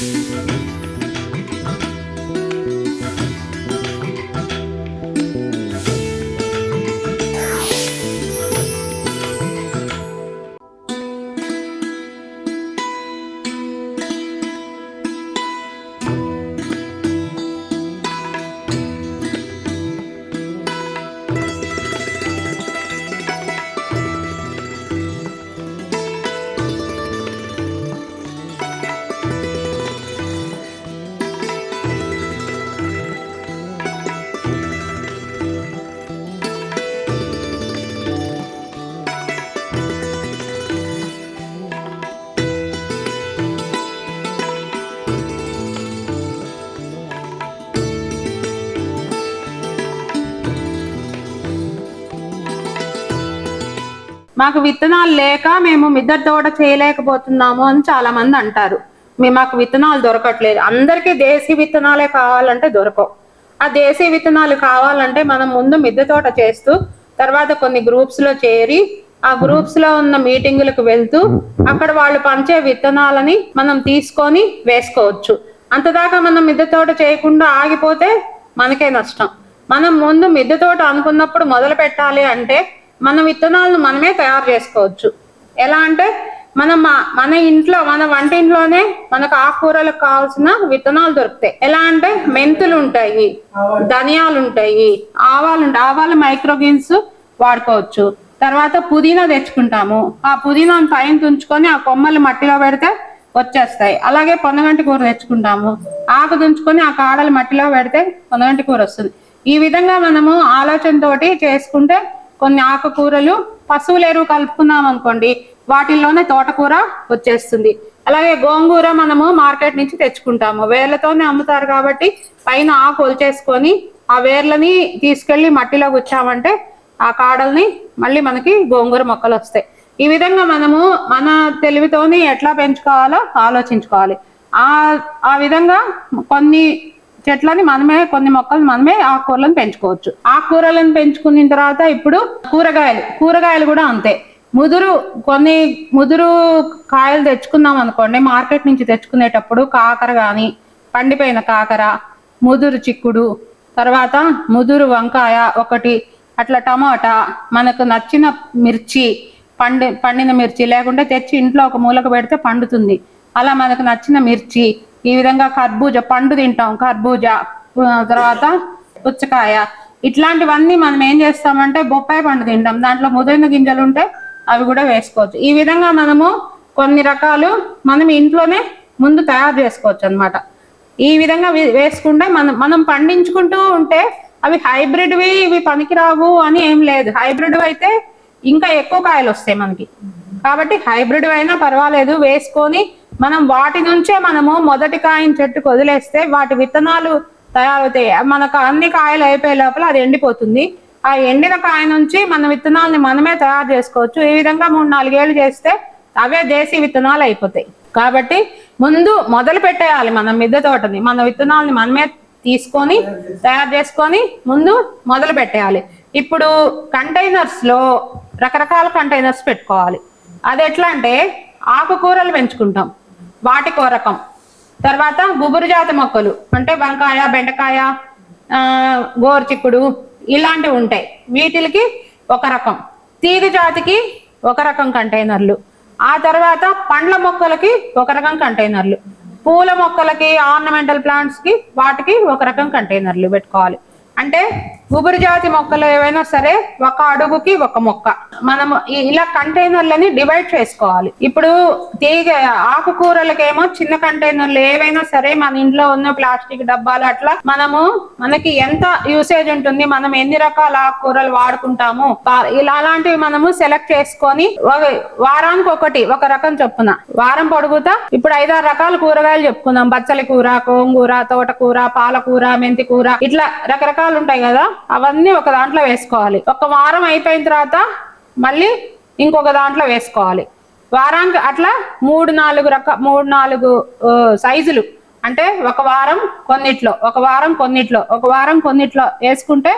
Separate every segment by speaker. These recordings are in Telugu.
Speaker 1: Música మాకు విత్తనాలు లేక మేము మిద్దె తోట చేయలేకపోతున్నాము అని చాలా మంది అంటారు. మేము మాకు విత్తనాలు దొరకట్లేదు. అందరికీ దేశీ విత్తనాలే కావాలంటే దొరకవు. ఆ దేశీ విత్తనాలు కావాలంటే మనం ముందు మిద్దె తోట చేస్తూ తర్వాత కొన్ని గ్రూప్స్లో చేరి ఆ గ్రూప్స్లో ఉన్న మీటింగులకు వెళ్తూ అక్కడ వాళ్ళు పంచే విత్తనాలని మనం తీసుకొని వేసుకోవచ్చు. అంతదాకా మనం మిద్దె తోట చేయకుండా ఆగిపోతే మనకే నష్టం. మనం ముందు మిద్దె తోట అనుకున్నప్పుడు మొదలు పెట్టాలి అంటే మన విత్తనాలను మనమే తయారు చేసుకోవచ్చు. ఎలా అంటే మన మా- మన ఇంట్లో మన వంటింట్లోనే మనకు ఆకుకూరలకు కావాల్సిన విత్తనాలు దొరుకుతాయి. ఎలా అంటే మెంతులు ఉంటాయి ధనియాలు ఉంటాయి ఆవాలు ఉంటాయి ఆవాలు మైక్రోగ్రీన్స్ వాడుకోవచ్చు. తర్వాత పుదీనా తెచ్చుకుంటాము. ఆ పుదీనాను పైన తుంచుకొని ఆ కొమ్మలు మట్టిలో పెడితే వచ్చేస్తాయి. అలాగే పొన్నగంటి కూర తెచ్చుకుంటాము. ఆకు తుంచుకొని ఆ కాడలు మట్టిలో పెడితే పొన్నగంటి కూర వస్తుంది. ఈ విధంగా మనము ఆలోచనతోటి చేసుకుంటే కొన్ని ఆకుకూరలు పశువుల ఎరువు కలుపుకున్నాం అనుకోండి వాటిల్లోనే తోటకూర వచ్చేస్తుంది. అలాగే గోంగూర మనము మార్కెట్ నుంచి తెచ్చుకుంటాము. వేర్లతోనే అమ్ముతారు కాబట్టి పైన ఆకు ఒలిచేసుకొని ఆ వేర్లని తీసుకెళ్ళి మట్టిలో గుచ్చామంటే ఆ కాడల్ని మళ్ళీ మనకి గోంగూర మొక్కలు వస్తాయి. ఈ విధంగా మనము మన తెలివితోని ఎట్లా పెంచుకోవాలో ఆలోచించుకోవాలి. ఆ ఆ విధంగా కొన్ని చెట్లని మనమే కొన్ని మొక్కలు మనమే ఆకుకూరలను పెంచుకోవచ్చు. ఆకుకూరలను పెంచుకున్న తర్వాత ఇప్పుడు కూరగాయలు. కూరగాయలు కూడా అంతే. ముదురు కొన్ని ముదురు కాయలు తెచ్చుకున్నాం అనుకోండి మార్కెట్ నుంచి తెచ్చుకునేటప్పుడు కాకర కానీ పండిపోయిన కాకర ముదురు చిక్కుడు తర్వాత ముదురు వంకాయ ఒకటి అట్లా టమాటా మనకు నచ్చిన మిర్చి పండి పండిన మిర్చి లేకుంటే తెచ్చి ఇంట్లో ఒక మూలకు పెడితే పండుతుంది. అలా మనకు నచ్చిన మిర్చి ఈ విధంగా కర్బూజ పండు తింటాం. కర్బూజ తర్వాత పుచ్చకాయ. ఇట్లాంటివన్నీ మనం ఏం చేస్తామంటే బొప్పాయి పండు తింటాం. దాంట్లో ముదిరిన గింజలు ఉంటే అవి కూడా వేసుకోవచ్చు. ఈ విధంగా మనము కొన్ని రకాలు మనం ఇంట్లోనే ముందు తయారు చేసుకోవచ్చు అన్నమాట. ఈ విధంగా వేసుకుంటే మనం మనం పండించుకుంటూ ఉంటే అవి హైబ్రిడ్వి ఇవి పనికిరావు అని ఏం లేదు. హైబ్రిడ్ అయితే ఇంకా ఎక్కువ కాయలు వస్తాయి మనకి. కాబట్టి హైబ్రిడ్ అయినా పర్వాలేదు. వేసుకొని మనం వాటి నుంచే మనము మొదటి కాయని చెట్టుకు వదిలేస్తే వాటి విత్తనాలు తయారవుతాయి. మనకు అన్ని కాయలు అయిపోయే లోపల అది ఎండిపోతుంది. ఆ ఎండిన కాయ నుంచి మన విత్తనాలని మనమే తయారు చేసుకోవచ్చు. ఈ విధంగా మూడు నాలుగేళ్ళు చేస్తే అవే దేశీ విత్తనాలు అయిపోతాయి. కాబట్టి ముందు మొదలు పెట్టేయాలి మనం మిద్దె తోటని. మన విత్తనాలని మనమే తీసుకొని తయారు చేసుకొని ముందు మొదలు పెట్టేయాలి. ఇప్పుడు కంటైనర్స్లో రకరకాల కంటైనర్స్ పెట్టుకోవాలి. అది ఎట్లా అంటే ఆకుకూరలు పెంచుకుంటాం. వాటికో రకం తర్వాత గుబురు జాతి మొక్కలు అంటే వంకాయ బెండకాయ గోరు చిక్కుడు ఇలాంటివి ఉంటాయి. వీటికి ఒక రకం. తీగ జాతికి ఒక రకం కంటైనర్లు. ఆ తర్వాత పండ్ల మొక్కలకి ఒక రకం కంటైనర్లు. పూల మొక్కలకి ఆర్నమెంటల్ ప్లాంట్స్కి వాటికి ఒక రకం కంటైనర్లు పెట్టుకోవాలి. అంటే గుబురు జాతి మొక్కలు ఏవైనా సరే ఒక అడుగుకి ఒక మొక్క. మనము ఇలా కంటైనర్లని డివైడ్ చేసుకోవాలి. ఇప్పుడు తీగ ఆకుకూరలకేమో చిన్న కంటైనర్లు ఏవైనా సరే మన ఇంట్లో ఉన్న ప్లాస్టిక్ డబ్బాలు అట్లా మనము మనకి ఎంత యూసేజ్ ఉంటుంది మనం ఎన్ని రకాల ఆకుకూరలు వాడుకుంటాము ఇలా అలాంటివి మనము సెలెక్ట్ చేసుకొని వారానికి ఒకటి ఒక రకం చొప్పున. వారం పొడుగుతా ఇప్పుడు ఐదారు రకాల కూరగాయలు చెప్పుకుందాం. బచ్చలి కూర గోంగూర తోటకూర పాలకూర మెంతి కూర ఇట్లా రకరకాల ఉంటాయి కదా అవన్నీ ఒక దాంట్లో వేసుకోవాలి. ఒక వారం అయిపోయిన తర్వాత మళ్ళీ ఇంకొక దాంట్లో వేసుకోవాలి. వారానికి అట్లా మూడు నాలుగు రక మూడు నాలుగు సైజులు. అంటే ఒక వారం కొన్నిట్లో ఒక వారం కొన్నిట్లో ఒక వారం కొన్నిట్లో వేసుకుంటే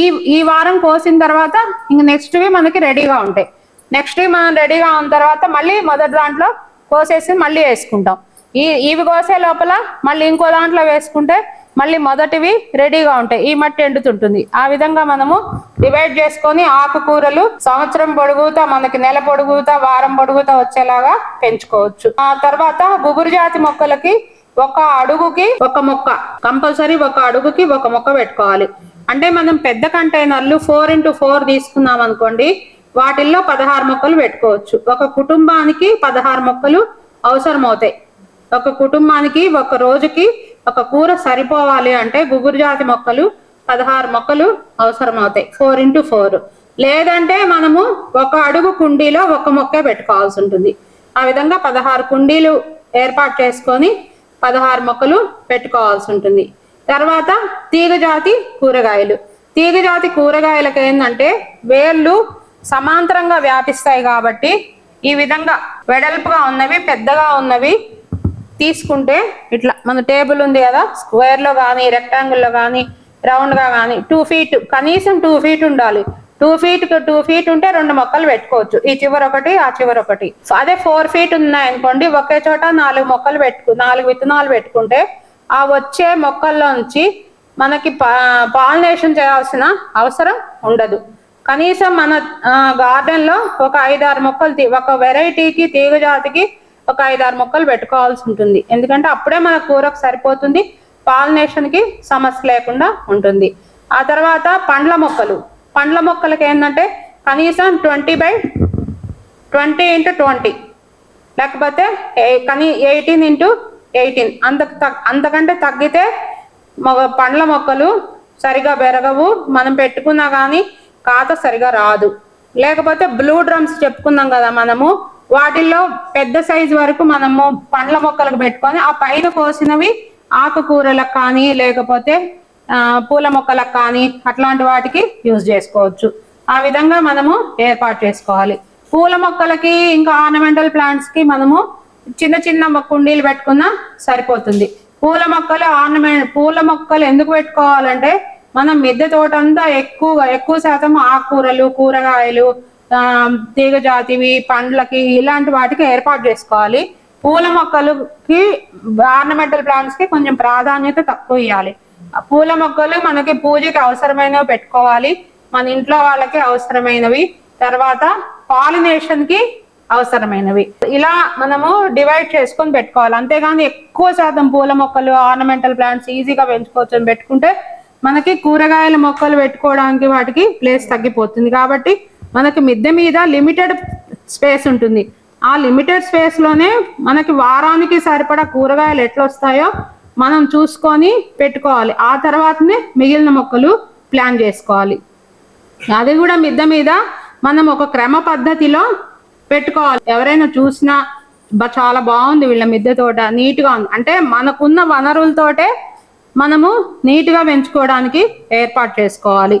Speaker 1: ఈ ఈ వారం కోసిన తర్వాత ఇంక నెక్స్ట్ వి మనకి రెడీగా ఉంటాయి. నెక్స్ట్ వి మనం రెడీగా ఉన్న తర్వాత మళ్ళీ మొదటి దాంట్లో కోసేసి మళ్ళీ వేసుకుంటాం. ఈ ఇవి కోసే లోపల మళ్ళీ ఇంకో దాంట్లో వేసుకుంటే మళ్ళీ మొదటివి రెడీగా ఉంటాయి. ఈ మట్టి ఎండుతుంటుంది. ఆ విధంగా మనము డివైడ్ చేసుకొని ఆకుకూరలు సంవత్సరం పొడుగుతా మనకి నెల పొడుగుతా వారం పొడుగుతా వచ్చేలాగా పెంచుకోవచ్చు. ఆ తర్వాత గుబురు జాతి మొక్కలకి ఒక అడుగుకి ఒక మొక్క కంపల్సరీ ఒక అడుగుకి ఒక మొక్క పెట్టుకోవాలి. అంటే మనం పెద్ద కంటైనర్లు ఫోర్ ఇంటూ ఫోర్ తీసుకున్నాం అనుకోండి వాటిల్లో పదహారు మొక్కలు పెట్టుకోవచ్చు. ఒక కుటుంబానికి పదహారు మొక్కలు అవసరం అవుతాయి ఒక కుటుంబానికి ఒక రోజుకి ఒక కూర సరిపోవాలి అంటే గుగురు జాతి మొక్కలు పదహారు మొక్కలు అవసరం అవుతాయి ఫోర్ ఇంటూ ఫోర్. లేదంటే మనము ఒక అడుగు కుండీలో ఒక మొక్కే పెట్టుకోవాల్సి ఉంటుంది. ఆ విధంగా పదహారు కుండీలు ఏర్పాటు చేసుకొని పదహారు మొక్కలు పెట్టుకోవాల్సి ఉంటుంది. తర్వాత తీగ జాతి కూరగాయలు. తీగ జాతి కూరగాయలకు ఏంటంటే వేళ్ళు సమాంతరంగా వ్యాపిస్తాయి కాబట్టి ఈ విధంగా వెడల్పుగా ఉన్నవి పెద్దగా ఉన్నవి తీసుకుంటే ఇట్లా మన టేబుల్ ఉంది కదా స్క్వేర్లో కానీ రెక్టాంగిల్లో కానీ రౌండ్గా కానీ టూ ఫీట్ కనీసం టూ ఫీట్ ఉండాలి. టూ ఫీట్ టూ ఫీట్ ఉంటే రెండు మొక్కలు పెట్టుకోవచ్చు. ఈ చివర ఒకటి ఆ చివర ఒకటి. అదే ఫోర్ ఫీట్ ఉన్నాయనుకోండి ఒకే చోట నాలుగు మొక్కలు పెట్టుకు నాలుగు విత్తనాలు పెట్టుకుంటే ఆ వచ్చే మొక్కల్లోంచి మనకి పాలినేషన్ చేయాల్సిన అవసరం ఉండదు. కనీసం మన గార్డెన్లో ఒక ఐదారు మొక్కలు తీ- ఒక వెరైటీకి తీగ జాతికి ఒక ఐదారు మొక్కలు పెట్టుకోవాల్సి ఉంటుంది. ఎందుకంటే అప్పుడే మన కూరకు సరిపోతుంది పాలినేషన్కి సమస్య లేకుండా ఉంటుంది. ఆ తర్వాత పండ్ల మొక్కలు. పండ్ల మొక్కలకి ఏంటంటే కనీసం twenty by twenty into twenty. లేకపోతే కనీ ఎయిటీన్ ఇంటూ ఎయిటీన్. అంత తగ్- అంతకంటే తగ్గితే పండ్ల మొక్కలు సరిగా పెరగవు. మనం పెట్టుకున్నా కానీ కాత సరిగా రాదు. లేకపోతే బ్లూ డ్రమ్స్ చెప్పుకున్నాం కదా మనము. వాటిల్లో పెద్ద సైజు వరకు మనము పండ్ల మొక్కలకు పెట్టుకొని ఆ పైన కోసినవి ఆకుకూరలకు కానీ లేకపోతే పూల మొక్కలకు కానీ అట్లాంటి వాటికి యూజ్ చేసుకోవచ్చు. ఆ విధంగా మనము ఏర్పాటు చేసుకోవాలి. పూల మొక్కలకి ఇంకా ఆర్నమెంటల్ ప్లాంట్స్కి మనము చిన్న చిన్న కుండీలు పెట్టుకున్నా సరిపోతుంది. పూల మొక్కలు ఆర్నమెంట్ పూల మొక్కలు ఎందుకు పెట్టుకోవాలంటే మనం మిద్దె తోట అంతా ఎక్కువగా ఎక్కువ శాతం ఆకుకూరలు కూరగాయలు తీగజాతివి తీగ జాతివి పండ్లకి ఇలాంటి వాటికి ఏర్పాటు చేసుకోవాలి. పూల మొక్కలకి ఆర్నమెంటల్ ప్లాంట్స్కి కొంచెం ప్రాధాన్యత తక్కువ ఇవ్వాలి పూల మొక్కలు మనకి పూజకి అవసరమైనవి పెట్టుకోవాలి. మన ఇంట్లో వాళ్ళకి అవసరమైనవి. తర్వాత పాలినేషన్కి అవసరమైనవి. ఇలా మనము డివైడ్ చేసుకొని పెట్టుకోవాలి. అంతేగాని ఎక్కువ శాతం పూల మొక్కలు ఆర్నమెంటల్ ప్లాంట్స్ ఈజీగా పెంచుకోవచ్చు అని పెట్టుకుంటే మనకి కూరగాయల మొక్కలు పెట్టుకోవడానికి వాటికి ప్లేస్ తగ్గిపోతుంది. కాబట్టి మనకి మిద్దె మీద లిమిటెడ్ స్పేస్ ఉంటుంది. ఆ లిమిటెడ్ స్పేస్లోనే మనకి వారానికి సరిపడా కూరగాయలు ఎట్లా వస్తాయో మనం చూసుకొని పెట్టుకోవాలి. ఆ తర్వాతనే మిగిలిన మొక్కలు ప్లాన్ చేసుకోవాలి. అది కూడా మిద్దె మీద మనం ఒక క్రమ పద్ధతిలో పెట్టుకోవాలి. ఎవరైనా చూసినా "బా, చాలా బాగుంది వీళ్ళ మిద్దె తోట నీట్గా ఉంది. అంటే మనకున్న వనరులతోటే మనము నీట్గా పెంచుకోవడానికి ఏర్పాటు చేసుకోవాలి.